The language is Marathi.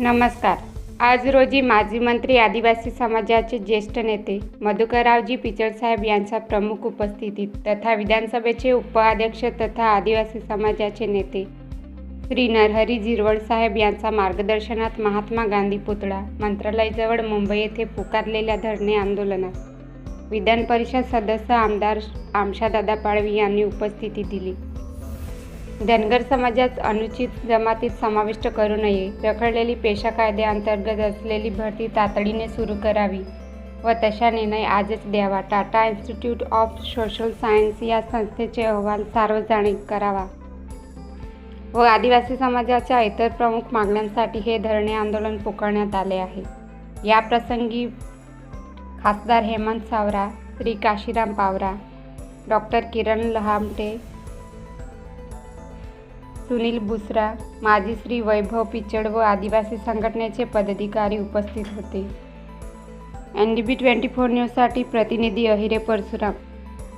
नमस्कार. आज रोजी माजी मंत्री आदिवासी समाजाचे ज्येष्ठ नेते मधुकररावजी पिचडसाहेब यांच्या प्रमुख उपस्थितीत तथा विधानसभेचे उपाध्यक्ष तथा आदिवासी समाजाचे नेते श्री नरहरी झिरवळसाहेब यांच्या मार्गदर्शनात महात्मा गांधी पुतळा मंत्रालयाजवळ मुंबई येथे पुकारलेल्या धरणे आंदोलनात विधान परिषद सदस्य आमदार आमशादादा पाडवी यांनी उपस्थिती दिली. धनगर समाजात अनुचित जमातीत समाविष्ट करू नये. रखडलेली पेशा कायद्याअंतर्गत असलेली भरती तातडीने सुरू करावी व तशा निर्णय आजच द्यावा. Tata institute of social science या संस्थेचे अहवाल सार्वजनिक करावा. व आदिवासी समाजाच्या इतर प्रमुख मागण्यांसाठी हे धरणे आंदोलन पुकारण्यात आले आहे. या प्रसंगी खासदार हेमंत सावरा श्री काशीराम पावरा डॉक्टर किरण लहामटे सुनील बुसरा माजी श्री वैभव पिचड व आदिवासी संघटनेचे पदाधिकारी उपस्थित होते. N D B twenty four न्यूजसाठी प्रतिनिधी अहिरे परशुराम.